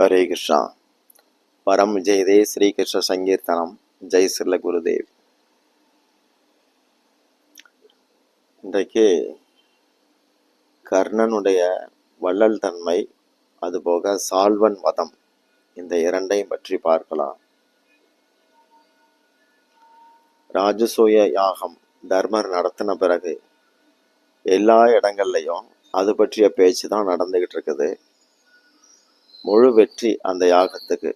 ஹரே கிருஷ்ணா பரம் ஜெயதே ஸ்ரீகிருஷ்ண சங்கீர்த்தனம். ஜெய் ஸ்ரீல குருதேவ். இன்றைக்கு கர்ணனுடைய வள்ளல் தன்மை அதுபோக சால்வன் வதம் இந்த இரண்டையும் பற்றி பார்க்கலாம். ராஜசூய யாகம் தர்மர் நடத்தின பிறகு எல்லா இடங்கள்லையும் அது பற்றிய பேச்சு தான் நடந்துகிட்டு இருக்குது. முழு வெற்றி அந்த யாகத்துக்கு.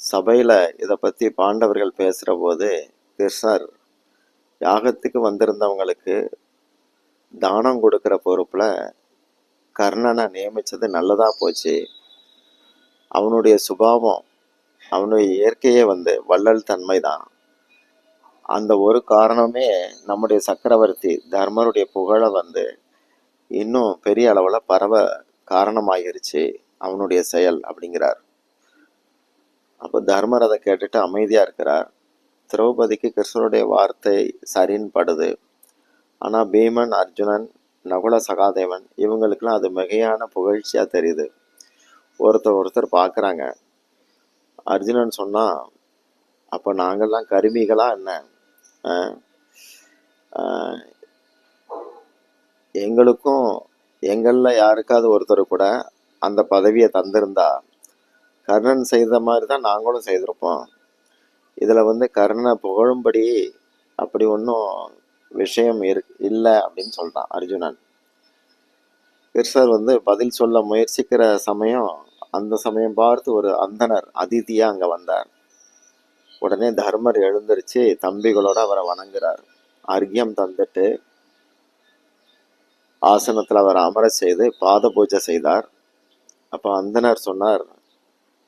சபையில் இதை பற்றி பாண்டவர்கள் பேசுகிற போது கிருஷ்ணர் யாகத்துக்கு வந்திருந்தவங்களுக்கு தானம் கொடுக்குற பொறுப்பில் கர்ணனை நியமித்தது நல்லதாக போச்சு. அவனுடைய சுபாவம் அவனுடைய இயற்கையே வந்து வள்ளல் தன்மை தான் அந்த ஒரு காரணமே நம்முடைய சக்கரவர்த்தி தர்மருடைய புகழை வந்து இன்னும் பெரிய அளவில் பரவ காரணமாகிருச்சு அவனுடைய செயல் அப்படிங்கிறார். அப்போ தர்மர் அதை கேட்டுட்டு அமைதியாக இருக்கிறார். திரௌபதிக்கு கிருஷ்ணருடைய வார்த்தை சரின்னு படுது ஆனால் பீமன் அர்ஜுனன் நகுல சகாதேவன் இவங்களுக்கெல்லாம் அது மிகையான புகழ்ச்சியாக தெரியுது. ஒருத்தர் ஒருத்தர் பார்க்குறாங்க அர்ஜுனன் சொன்னால் அப்போ நாங்கள்லாம் கருமிகளா என்ன? ஆஹ் எங்களுக்கும் எங்களில் யாருக்காவது ஒருத்தர் கூட அந்த பதவியை தந்திருந்தா கர்ணன் செய்த மாதிரி தான் நாங்களும் செய்திருப்போம். இதில் வந்து கர்ணனை புகழும்படி அப்படி ஒன்றும் விஷயம் இரு இல்லை அப்படின்னு சொல்லிட்டான் அர்ஜுனன். கிருஷ்ணர் வந்து பதில் சொல்ல முயற்சிக்கிற சமயம் அந்த சமயம் பார்த்து ஒரு அந்தனர் அதிதியாக அங்கே வந்தார். உடனே தர்மர் எழுந்திருச்சு தம்பிகளோட அவரை வணங்குறார். அர்க்கியம் தந்துட்டு ஆசனத்தில் அவரை அமர செய்து பாத பூஜை செய்தார். அப்போ அந்தனர் சொன்னார்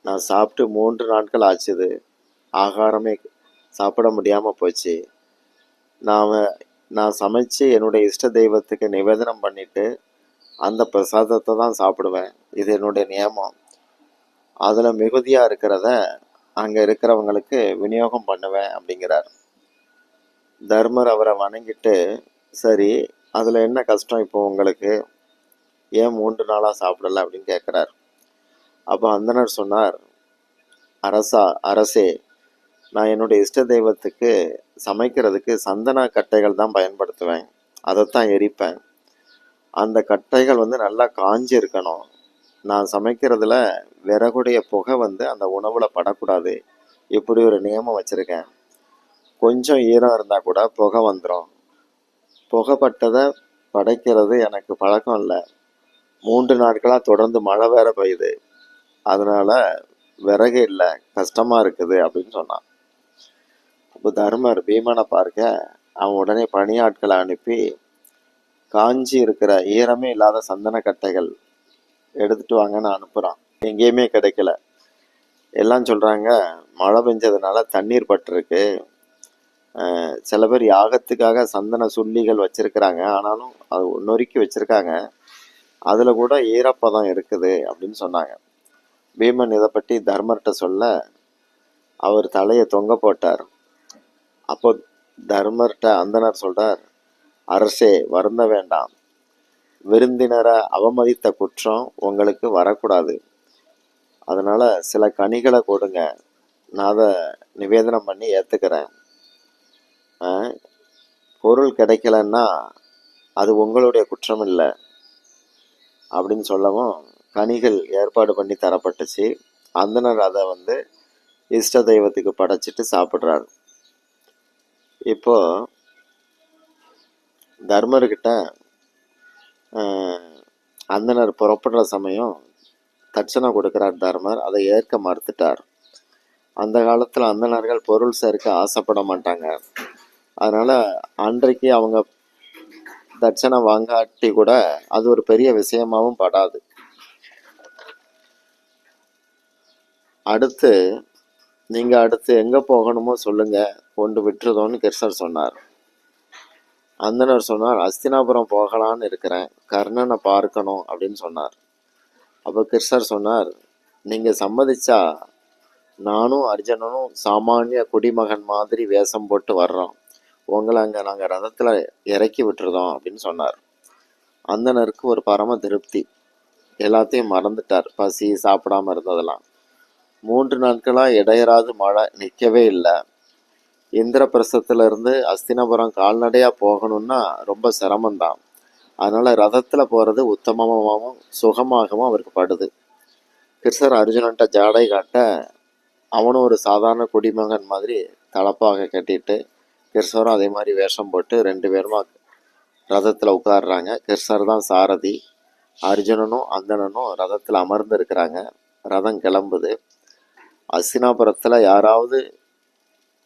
நான் சாப்பிட்டு மூன்று நாட்கள் ஆச்சுது ஆகாரமே சாப்பிட முடியாமல் போச்சு. நான் நான் சமைச்சு என்னுடைய இஷ்ட தெய்வத்துக்கு நிவேதனம் பண்ணிட்டு அந்த பிரசாதத்தை தான் சாப்பிடுவேன். இது என்னுடைய நியமம். அதில் மிகுதியாக இருக்கிறத அங்கே இருக்கிறவங்களுக்கு விநியோகம் பண்ணுவேன் அப்படிங்கிறார். தர்மர் அவரை வணங்கிட்டு சரி அதில் என்ன கஷ்டம் இப்போ உங்களுக்கு? ஏன் மூன்று நாளாக சாப்பிடலை அப்படின்னு கேட்குறாரு. அப்போ அந்தனர் சொன்னார் அரசா அரசே நான் என்னுடைய இஷ்ட தெய்வத்துக்கு சமைக்கிறதுக்கு சந்தன கட்டைகள் தான் பயன்படுத்துவேன். அதைத்தான் எரிப்பேன். அந்த கட்டைகள் வந்து நல்லா காஞ்சி இருக்கணும் நான் சமைக்கிறதுல விறகுடைய புகை வந்து அந்த உணவில் படக்கூடாது. இப்படி ஒரு நியமம் வச்சுருக்கேன். கொஞ்சம் ஈரம் இருந்தால் கூட புகை வந்துடும் புகைப்பட்டதை படைக்கிறது எனக்கு பழக்கம் இல்லை. மூன்று நாட்களாக தொடர்ந்து மழை வேற பெய்யுது. அதனால் விறகு இல்லை கஷ்டமாக இருக்குது அப்படின்னு சொன்னான். அப்போ தர்மர் பீமனை பார்க்க அவன் உடனே பணியாட்களை அனுப்பி காஞ்சி இருக்கிற ஈரமே இல்லாத சந்தன கட்டைகள் எடுத்துட்டு வாங்கன்னு அனுப்புகிறான் எங்கேயுமே கிடைக்கல. எல்லாம் சொல்கிறாங்க மழை பெஞ்சதுனால தண்ணீர் பட்டிருக்கு. சில பேர் யாகத்துக்காக சந்தன சுள்ளிகள் வச்சுருக்கிறாங்க. ஆனாலும் அது நொறுக்கி வச்சுருக்காங்க. அதில் கூட ஈரப்பதம் இருக்குது அப்படின்னு சொன்னாங்க. பீமன் இதை பற்றி தர்மர்கிட்ட சொல்ல அவர் தலையை தொங்க போட்டார். அப்போ தர்மர்கிட்ட அந்தனர் சொல்கிறார் அரசே வருந்த வேண்டாம். விருந்தினரை அவமதித்த குற்றம் உங்களுக்கு வரக்கூடாது. அதனால் சில கனிகளை கொடுங்க. நான் அதை நிவேதனம் பண்ணி ஏற்றுக்கிறேன் பொருள் கிடைக்கலன்னா அது உங்களுடைய குற்றம் இல்லை. அப்படின்னு சொல்லவும் கனிகள் ஏற்பாடு பண்ணி தரப்பட்டுச்சு. அந்தனர் அதை வந்து இஷ்ட தெய்வத்துக்கு படைச்சிட்டு சாப்பிட்றாரு. இப்போ தர்மர்கிட்ட அந்தனர் புறப்படுற சமயம் தட்சணை கொடுக்கிறார் தர்மர். அதை ஏற்க மறுத்துட்டார். அந்த காலத்தில் அந்தணர்கள் பொருள் சேர்க்க ஆசைப்பட மாட்டாங்க. அதனால் அன்றைக்கு அவங்க தட்சணை வாங்காட்டி கூட அது ஒரு பெரிய விஷயமாகவும் படாது. அடுத்து நீங்கள் அடுத்து எங்கே போகணுமோ சொல்லுங்கள் கொண்டு விட்டுருதோன்னு கிருஷ்ணர் சொன்னார். அந்தனர் சொன்னார் அஸ்தினாபுரம் போகலான்னு இருக்கிறேன். கர்ணனை பார்க்கணும் அப்படின்னு சொன்னார். அப்போ கிருஷ்ணர் சொன்னார் நீங்கள் சம்மதிச்சா நானும் அர்ஜுனனும் சாமானிய குடிமகன் மாதிரி வேஷம் போட்டு வர்றோம். உங்களை அங்கே நாங்கள் ரதத்தில் இறக்கி விட்டுருதோம் அப்படின்னு சொன்னார். அந்தனருக்கு ஒரு பரம திருப்தி. எல்லாத்தையும் மறந்துட்டார். பசி சாப்பிடாம இருந்ததெல்லாம். மூன்று நாட்களாக இடையராது மழை நிற்கவே இல்லை. இந்திரபிரசத்துல இருந்து அஸ்தினபுரம் கால்நடையாக போகணும்னா ரொம்ப சிரமந்தான் அதனால் ரதத்தில் போகிறது உத்தமமாகவும் சுகமாகவும் அவருக்கு படுது. கிருஷ்ணர் அர்ஜுனன்ட்ட ஜாடை காட்ட அவனும் ஒரு சாதாரண குடிமகன் மாதிரி தலப்பாக கட்டிட்டு கிருஷ்ணரும் அதே மாதிரி வேஷம் போட்டு ரெண்டு பேருமா ரதத்தில் உட்காடுறாங்க கிருஷ்ணர் தான் சாரதி. அர்ஜுனனும் அந்தணனும் ரதத்தில் அமர்ந்து இருக்கிறாங்க ரதம் கிளம்புது. அஸ்தினாபுரத்தில் யாராவது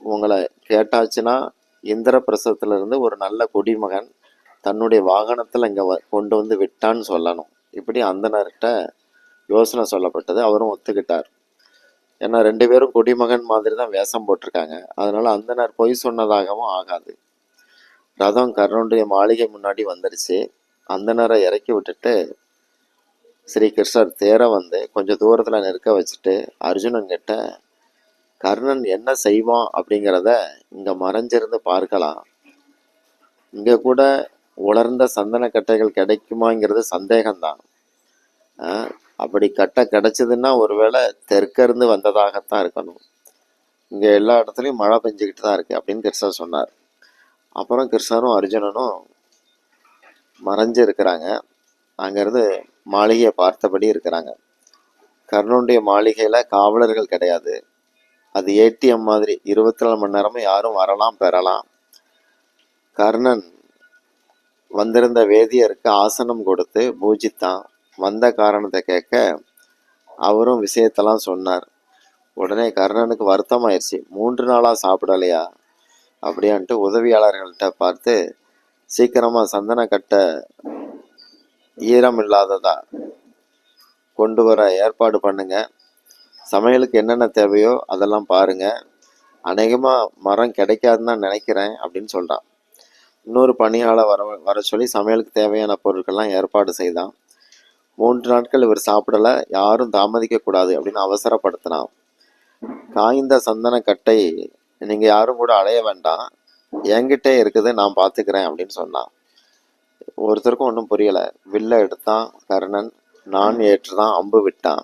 உங்களை கேட்டாச்சுன்னா இந்திரபிரசத்துல இருந்து ஒரு நல்ல குடிமகன் தன்னுடைய வாகனத்தில் இங்கே கொண்டு வந்து விட்டான்னு சொல்லணும். இப்படி அந்தனர்கிட்ட யோசனை சொல்லப்பட்டது. அவரும் ஒத்துக்கிட்டார். ஏன்னா ரெண்டு பேரும் குடிமகன் மாதிரி தான் வேஷம் போட்டிருக்காங்க. அதனால் அந்தனர் பொய் சொன்னதாகவும் ஆகாது. ரதம் கர்ணனுடைய மாளிகை முன்னாடி வந்துடுச்சு அந்தனரை இறக்கி விட்டுட்டு ஸ்ரீ கிருஷ்ணர் வந்து கொஞ்சம் தூரத்தில் நிற்க வச்சுட்டு அர்ஜுனன் கிட்ட கர்ணன் என்ன செய்வான் அப்படிங்கிறத இங்கே மறைஞ்சிருந்து பார்க்கலாம். இங்கே கூட உலர்ந்த சந்தன கட்டைகள் கிடைக்குமாங்கிறது சந்தேகம்தான். அப்படி கட்டை கிடைச்சதுன்னா ஒருவேளை தெற்கிருந்து வந்ததாகத்தான் இருக்கணும். இங்கே எல்லா இடத்துலையும் மழை பெஞ்சுக்கிட்டு தான் இருக்குது அப்படின்னு கிருஷ்ணர் சொன்னார். அப்புறம் கிருஷ்ணரும் அர்ஜுனனும் மறைஞ்சு இருக்கிறாங்க அங்கேருந்து மாளிகையை பார்த்தபடி இருக்கிறாங்க. கர்ணனுடைய மாளிகையில் காவலர்கள் கிடையாது. அது ஏடிஎம் மாதிரி இருபத்தி நாலு மணி நேரமும் யாரும் வரலாம் பெறலாம். கர்ணன் வந்திருந்த வேதியருக்கு ஆசனம் கொடுத்து பூஜித்தான். வந்த காரணத்தை கேட்க அவரும் விஷயத்தெல்லாம் சொன்னார். உடனே கர்ணனுக்கு வருத்தமாயிருச்சு. மூன்று நாளாக சாப்பிடலையா? அப்படியான்ட்டு உதவியாளர்கள்ட்ட பார்த்து சீக்கிரமாக சந்தன கட்ட ஈரம் இல்லாததா கொண்டு வர ஏற்பாடு பண்ணுங்க. சமையலுக்கு என்னென்ன தேவையோ அதெல்லாம் பாருங்க. அநேகமாக மரம் கிடைக்காதுன்னு தான் நினைக்கிறேன் அப்படின்னு சொல்கிறான் இன்னொரு பணியாளர் வர வர சொல்லி சமையலுக்கு தேவையான பொருட்கள்லாம் ஏற்பாடு செய்தான். மூன்று நாட்கள் இவர் சாப்பிடல யாரும் தாமதிக்க கூடாது அப்படின்னு அவசரப்படுத்தினான். காய்ந்த சந்தன கட்டை நீங்கள் யாரும் கூட அலைய வேண்டாம். என்கிட்டே இருக்குது நான் பார்த்துக்கிறேன் அப்படின்னு சொன்னான். ஒருத்தருக்கும் ஒன்றும் புரியலை. வில்ல எடுத்தான் கர்ணன். நான் ஏற்றுதான் அம்பு விட்டான்.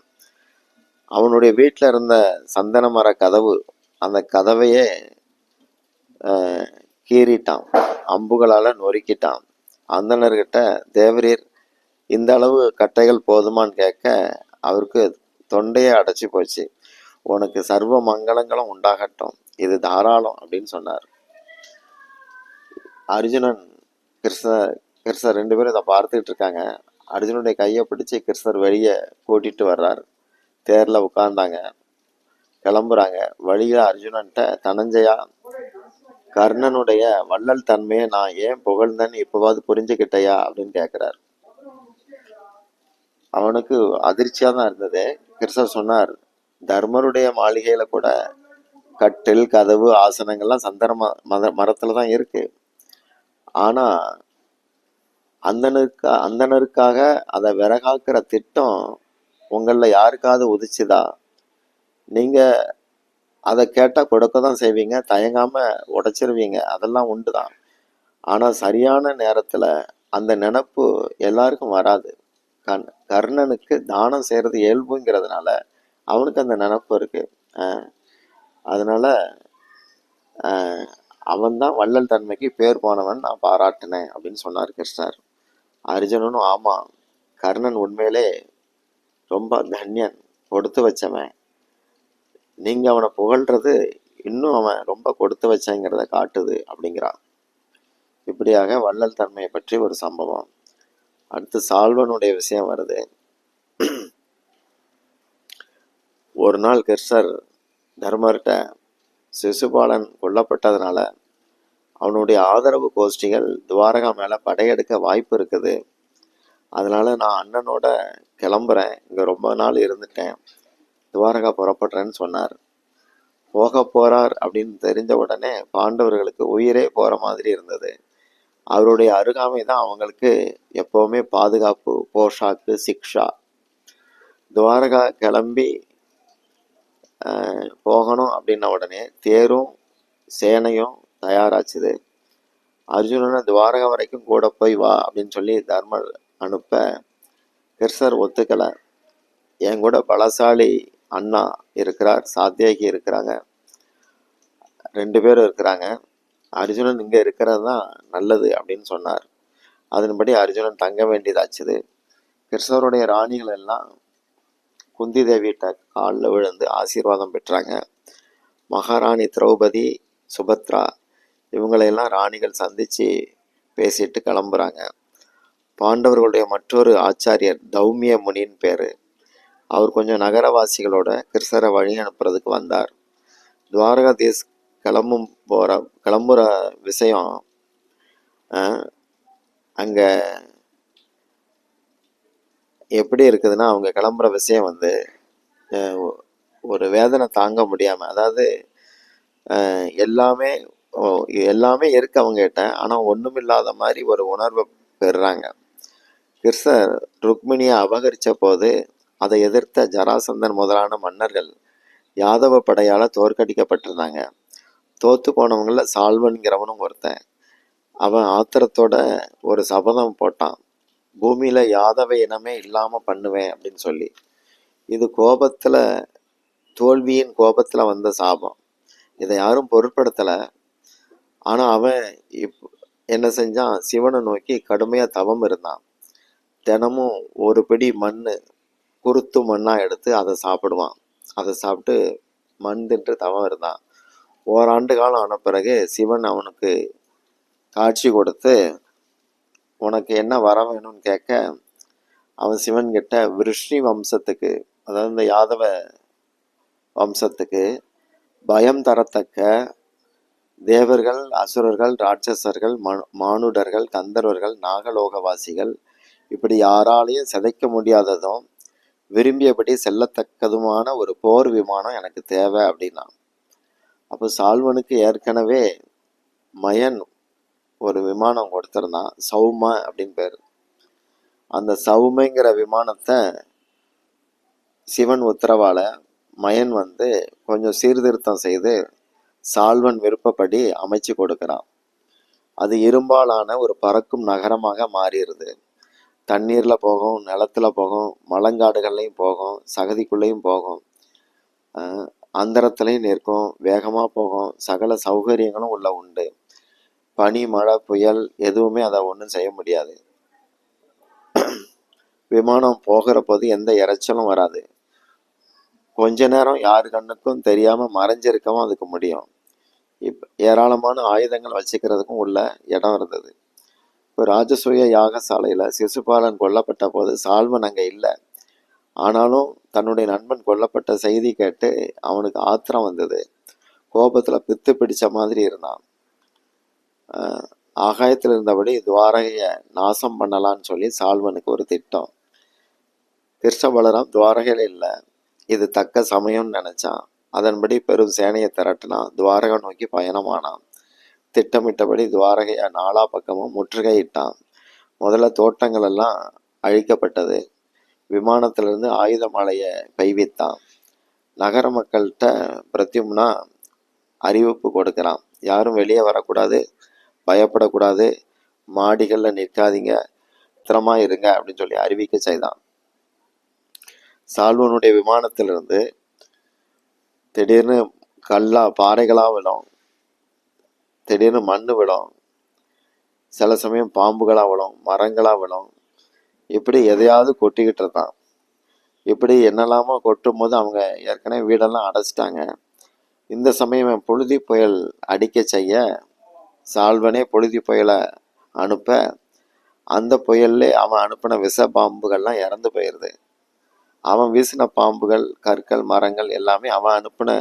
அவனுடைய வீட்டில் இருந்த சந்தன மர கதவு அந்த கதவையே கீறிட்டான். அம்புகளால் நொறுக்கிட்டான். அந்தணர்கிட்ட தேவரீர் இந்த அளவு கட்டைகள் போதுமான்னு கேட்க அவருக்கு தொண்டையே அடைச்சி போச்சு. உனக்கு சர்வ மங்களங்களும் உண்டாகட்டும். இது தாராளம் அப்படின்னு சொன்னார். அர்ஜுனன் கிருஷ்ண கிருஷ்ணர் ரெண்டு பேரும் இதை பார்த்துக்கிட்டு இருக்காங்க. அர்ஜுனுடைய கையை பிடிச்சி கிருஷ்ணர் வெளியே கூட்டிட்டு வர்றார். தேரில் உட்கார்ந்தாங்க. கிளம்புறாங்க. வழியில அர்ஜுனன்ட்ட தனஞ்சயா கர்ணனுடைய வள்ளல் தன்மையை நான் ஏன் புகழ்ந்தேன்னு இப்போவாது புரிஞ்சுக்கிட்டையா? அப்படின்னு கேட்குறார் அவனுக்கு அதிர்ச்சியாக தான் இருந்தது. கிருஷ்ணர் சொன்னார் தர்மருடைய மாளிகையில கூட கட்டில் கதவு ஆசனங்கள்லாம் சந்தன ம மத மரத்துல தான் இருக்கு. ஆனா அந்தனருக்கு அந்தனருக்காக அதை விறகாக்குற திட்டம் உங்களில் யாருக்காவது உதிச்சுதா? நீங்கள் அதை கேட்டால் கொடுக்க தான் செய்வீங்க தயங்காமல் உடைச்சிருவீங்க அதெல்லாம் உண்டு தான் ஆனால் சரியான நேரத்தில் அந்த நினப்பு எல்லாருக்கும் வராது. கண் கர்ணனுக்கு தானம் செய்கிறது இயல்புங்கிறதுனால அவனுக்கு அந்த நினப்பு இருக்குது அதனால் அவன் தான் அவன்தான் வள்ளல் தன்மைக்கு பேர் போனவன் நான் பாராட்டினேன் அப்படின்னு சொன்னார் கிருஷ்ணர். அர்ஜுனனும் ஆமாம் கர்ணன் உண்மையிலே ரொம்ப தன்யன் கொடுத்து வச்சவன். நீங்க அவனை புகழ்றது இன்னும் அவன் ரொம்ப கொடுத்து வச்சங்கிறத காட்டுது அப்படிங்கிறான். இப்படியாக வள்ளல் தன்மையை பற்றி ஒரு சம்பவம். அடுத்து சால்வனுடைய விஷயம் வருது. ஒரு நாள் கிருஷ்ணர் தர்மர்கிட்ட சிசுபாலன் கொல்லப்பட்டதுனால அவனுடைய ஆதரவு கோஷ்டிகள் துவாரகா மேலே படையெடுக்க வாய்ப்பு இருக்குது. அதனால நான் அண்ணனோட கிளம்புறேன். இங்கே ரொம்ப நாள் இருந்துட்டேன். துவாரகா புறப்படுறேன்னு சொன்னார். போக போறார் அப்படின்னு தெரிஞ்ச உடனே பாண்டவர்களுக்கு உயிரே போகிற மாதிரி இருந்தது. அவருடைய அருகாமை தான் அவங்களுக்கு எப்போவுமே பாதுகாப்பு போஷாக்கு சிக்ஷா. துவாரகா கிளம்பி போகணும் அப்படின்ன உடனே தேரும் சேனையும் தயாராச்சுது. அர்ஜுனனை துவாரகா வரைக்கும் கூட போய் வா அப்படின்னு சொல்லி தர்மர் அனுப்ப கிருஷ்ணர் ஒத்துக்கலை. என் கூட பலசாலி அண்ணா இருக்கிறார் சாத்தியாகி இருக்கிறாங்க. ரெண்டு பேரும் இருக்கிறாங்க. அர்ஜுனன் இங்கே இருக்கிறது தான் நல்லது அப்படின்னு சொன்னார். அதன்படி அர்ஜுனன் தங்க வேண்டியதாச்சுது. கிருஷ்ணருடைய ராணிகள் எல்லாம் குந்தி தேவியிட்ட காலில் விழுந்து ஆசீர்வாதம் பெற்றாங்க. மகாராணி திரௌபதி சுபத்ரா இவங்களையெல்லாம் ராணிகள் சந்தித்து பேசிட்டு கிளம்புறாங்க. பாண்டவர்களுடைய மற்றொரு ஆச்சாரியர் தௌமிய முனின்னு பேர். அவர் கொஞ்சம் நகரவாசிகளோட கிருஷ்ணரை வழி அனுப்புறதுக்கு வந்தார். துவாரகாதீஸ் கிளம்பும் போகிற கிளம்புற விஷயம் அங்கே எப்படி இருக்குதுன்னா அவங்க கிளம்புற விஷயம் வந்து ஒரு வேதனை தாங்க முடியாமல் அதாவது எல்லாமே எல்லாமே இருக்கு அவங்ககிட்ட. ஆனால் ஒன்றும் இல்லாத மாதிரி ஒரு உணர்வை பெறுறாங்க. கிருஷ்ணர் ருக்மிணியை அபகரித்த போது அதை எதிர்த்த ஜராசந்தன் முதலான மன்னர்கள் யாதவ படையால் தோற்கடிக்கப்பட்டிருந்தாங்க. தோத்து போனவங்கள சால்வன்கிறவனும் ஒருத்தன். அவன் ஆத்திரத்தோட ஒரு சபதம் போட்டான். பூமியில் யாதவ இனமே இல்லாமல் பண்ணுவேன் அப்படின்னு சொல்லி. இது கோபத்தில் தோல்வியின் கோபத்தில் வந்த சாபம். இதை யாரும் பொருட்படுத்தலை. ஆனால் அவன் இப் என்ன செஞ்சான்? சிவனை நோக்கி கடுமையாக தவம் இருந்தான். தினமும் ஒரு பிடி மண் குருத்து மண்ணாக எடுத்து அதை சாப்பிடுவான். அதை சாப்பிட்டு மண் தின்று தவம் இருந்தான். ஓராண்டு காலம் ஆன பிறகு சிவன் அவனுக்கு காட்சி கொடுத்து உனக்கு என்ன வர வேணும்னு கேட்க அவன் சிவன் கிட்ட விருஷ்ணி வம்சத்துக்கு அதாவது இந்த யாதவ வம்சத்துக்கு பயம் தரத்தக்க தேவர்கள் அசுரர்கள் ராட்சசர்கள் மனு- மானுடர்கள் கந்தர்வர்கள் நாகலோகவாசிகள் இப்படி யாராலையும் சிதைக்க முடியாததும் விரும்பியபடி செல்லத்தக்கதுமான ஒரு போர் விமானம் எனக்கு தேவை அப்படின்னா அப்போ சால்வனுக்கு ஏற்கனவே மயன் ஒரு விமானம் கொடுத்துருந்தான் சௌம அப்படின்னு பேர். அந்த சௌமைங்கிற விமானத்தை சிவன் உத்தரவால மயன் வந்து கொஞ்சம் சீர்திருத்தம் செய்து சால்வன் விருப்பப்படி அமைச்சு கொடுக்கிறான். அது இரும்பாலான ஒரு பறக்கும் நகரமாக மாறிடுது. தண்ணீரில் போகும் நிலத்தில் போகும் மலங்காடுகள்லையும் போகும் சகதிக்குள்ளேயும் போகும். அந்தரத்துலையும் நிற்கும் வேகமாக போகும் சகல சௌகரியங்களும் உள்ள உண்டு. பனி மழை புயல் எதுவுமே அதை ஒன்றும் செய்ய முடியாது. விமானம் போகிற போது எந்த இறைச்சலும் வராது. கொஞ்ச நேரம் யாரு கண்ணுக்கும் தெரியாமல் மறைஞ்சிருக்கவும் அதுக்கு முடியும். இப் ஏராளமான ஆயுதங்கள் வச்சுக்கிறதுக்கும் உள்ள இடம் இருந்தது. இப்போ ராஜசூய யாகசாலையில சிசுபாலன் கொல்லப்பட்ட போது சால்வன் அங்க இல்லை. ஆனாலும் தன்னுடைய நண்பன் கொல்லப்பட்ட செய்தி கேட்டு அவனுக்கு ஆத்திரம் வந்தது. கோபத்துல பித்து பிடிச்ச மாதிரி இருந்தான். ஆஹ் ஆகாயத்தில் இருந்தபடி துவாரகையை நாசம் பண்ணலான்னு சொல்லி சால்வனுக்கு ஒரு திட்டம். கிருஷ்ண பலராம் துவாரகையில் இல்லை. இது தக்க சமயம்னு நினைச்சான். அதன்படி பெரும் சேனையை திரட்டினான். துவாரகை நோக்கி பயணமானான். திட்டமிட்டபடி துவாரகைய நாலா பக்கமும் முற்றுகையிட்டான். முதல்ல தோட்டங்கள் எல்லாம் அழிக்கப்பட்டது. விமானத்திலிருந்து ஆயுத மலையை கைவித்தான். நகர மக்கள்கிட்ட பிரத்யும்னா அறிவிப்பு கொடுக்கிறான். யாரும் வெளியே வரக்கூடாது பயப்படக்கூடாது மாடிகளில் நிற்காதீங்க திறமா இருங்க அப்படின்னு சொல்லி அறிவிக்க செய்தான். சால்வனுடைய விமானத்திலிருந்து திடீர்னு கல்லா பாறைகளாக விழும். திடீர்னு மண் விழும். சில சமயம் பாம்புகளாக விழும் மரங்களாக விழும். இப்படி எதையாவது கொட்டிக்கிட்டு இருக்கான். இப்படி என்னெல்லாமோ கொட்டும் போது அவங்க ஏற்கனவே வீடெல்லாம் அடைச்சிட்டாங்க. இந்த சமயம் புழுதி புயல் அடிக்க செய்ய சால்வனே புழுதி புயலை அனுப்ப அந்த புயல்ல அவன் அனுப்பின விஷ பாம்புகள்லாம் இறந்து போயிடுது அவன் வீசின பாம்புகள் கற்கள் மரங்கள் எல்லாமே அவன் அனுப்பின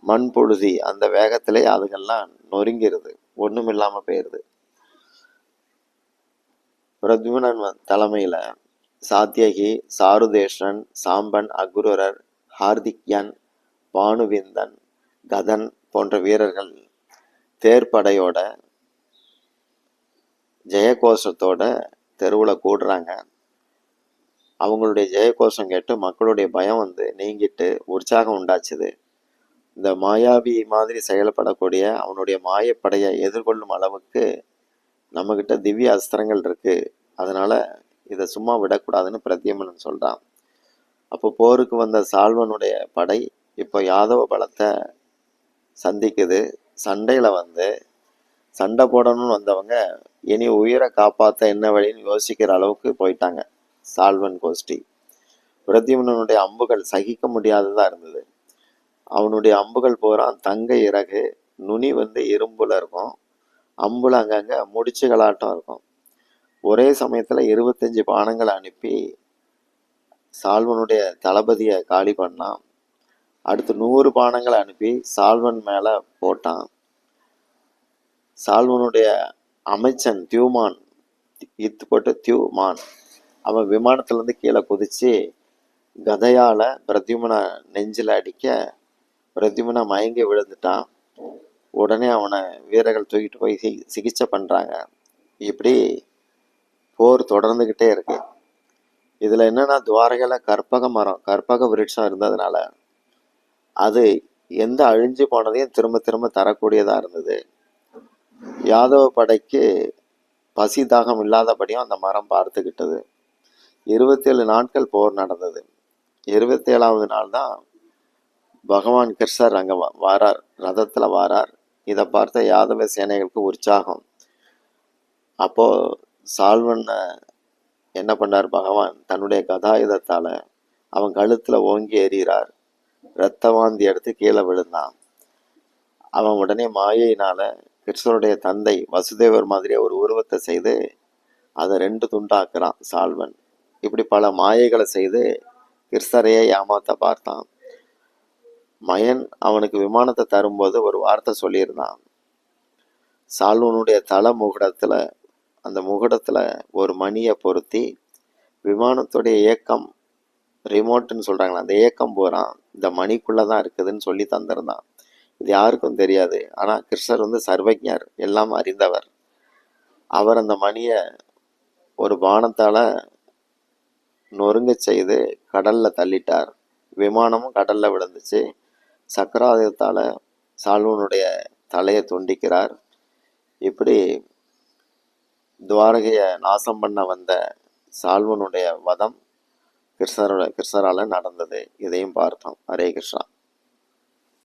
மண் புழுதி அந்த வேகத்திலே அதுகெல்லாம் நொறுங்கிருது. ஒன்றும் இல்லாமல் போயிடுது பிரத்யுமனன் தலைமையில் தலைமையில சாத்தியகி சாருதேஷன் சாம்பன் அக்ரூரர் ஹார்திக்யன் பானுவிந்தன் கதன் போன்ற வீரர்கள் தேர்ப்படையோட ஜெயகோஷத்தோட தெருவில் கூடுறாங்க. அவங்களுடைய ஜெயகோஷம் கேட்டு மக்களுடைய பயம் வந்து நீங்கிட்டு உற்சாகம் உண்டாச்சுது. இந்த மாயாவி மாதிரி செயல்படக்கூடிய அவனுடைய மாயப்படையை எதிர்கொள்ளும் அளவுக்கு நம்மக்கிட்ட திவ்ய அஸ்திரங்கள் இருக்கு. அதனால இதை சும்மா விடக்கூடாதுன்னு பிரத்யமனன் சொல்றான். அப்போ போருக்கு வந்த சால்வனுடைய படை இப்போ யாதவ பலத்தை சந்திக்குது. சண்டையில வந்து சண்டை போடணும்னு வந்தவங்க இனி உயிரை காப்பாற்ற என்ன வழின்னு யோசிக்கிற அளவுக்கு போயிட்டாங்க. சால்வன் கோஷ்டி. பிரத்யும்னனுடைய அம்புகள் சகிக்க முடியாததா இருந்தது. அவனுடைய அம்புகள் போகிறான் தங்க இறகு நுனி வந்து இரும்புல இருக்கும். அம்புல அங்கங்க முடிச்சுகளாட்டம் இருக்கும். ஒரே சமயத்துல இருபத்தஞ்சு பானங்களை அனுப்பி சால்வனுடைய தளபதியை காலி பண்ணான். அடுத்து நூறு பானங்களை அனுப்பி சால்வன் மேல போட்டான். சால்வனுடைய அமைச்சன் தியூமான் இத்து போட்டு தியூமான். அவன் விமானத்துலேருந்து கீழே குதிச்சு கதையால் பிரத்யுமனை நெஞ்சில் அடிக்க பிரத்யுமனை மயங்கி விழுந்துட்டான். உடனே அவனை வீரர்கள் தூக்கிட்டு போய் சிகிச்சை பண்ணுறாங்க இப்படி போர் தொடர்ந்துக்கிட்டே இருக்கு. இதில் என்னென்னா துவாரகையில் கற்பக மரம் கற்பக விருட்சம் இருந்ததுனால அது எந்த அழிஞ்சு போனதையும் திரும்ப திரும்ப தரக்கூடியதாக இருந்தது. யாதவ படைக்கு பசி தாகம் இல்லாதபடியும் அந்த மரம் பார்த்துக்கிட்டது. இருபத்தேழு நாட்கள் போர் நடந்தது. இருபத்தேழாவது நாள் தான் பகவான் கிருஷ்ணர் அங்கே வாரார். ரதத்தில் வாரார். இதை பார்த்த யாதவ சேனைகளுக்கு உற்சாகம். அப்போ சால்வன் என்ன பண்ணார் பகவான்? தன்னுடைய கதாயுதத்தால் அவன் கழுத்தில் ஓங்கி எறிகிறார். ரத்த வாந்தி எடுத்து கீழே விழுந்தான். அவன் உடனே மாயையினால் கிருஷ்ணருடைய தந்தை வசுதேவர் மாதிரியே ஒரு உருவத்தை செய்து அதை ரெண்டு துண்டாக்குறான் சால்வன். இப்படி பல மாயைகளை செய்து கிருஷ்ணரையே ஏமாத்த பார்த்தான். மயன் அவனுக்கு விமானத்தை தரும்போது ஒரு வார்த்தை சொல்லியிருந்தான். சால்வனுடைய தலை முகுடத்துல அந்த முகுடத்துல ஒரு மணியை பொருத்தி விமானத்துடைய இயக்கம் ரிமோட்டுன்னு சொல்கிறாங்களா அந்த இயக்கம் பூரா இந்த மணிக்குள்ளதான் இருக்குதுன்னு சொல்லி தந்திருந்தான். இது யாருக்கும் தெரியாது. ஆனா கிருஷ்ணர் வந்து சர்வஜர் எல்லாம் அறிந்தவர். அவர் அந்த மணியை ஒரு பானத்தால நொறுங்க செய்து கடல்ல தள்ளிட்டார். விமானமும் கடல்ல விழுந்துச்சு. சக்கராயுதத்தால சால்வனுடைய தலையை துண்டிக்கிறார். இப்படி துவாரகையை நாசம் பண்ண வந்த சால்வனுடைய வதம் கிருஷ்ணரோட கிருஷ்ணரால நடந்தது. இதையும் பார்த்தோம். ஹரே கிருஷ்ணா.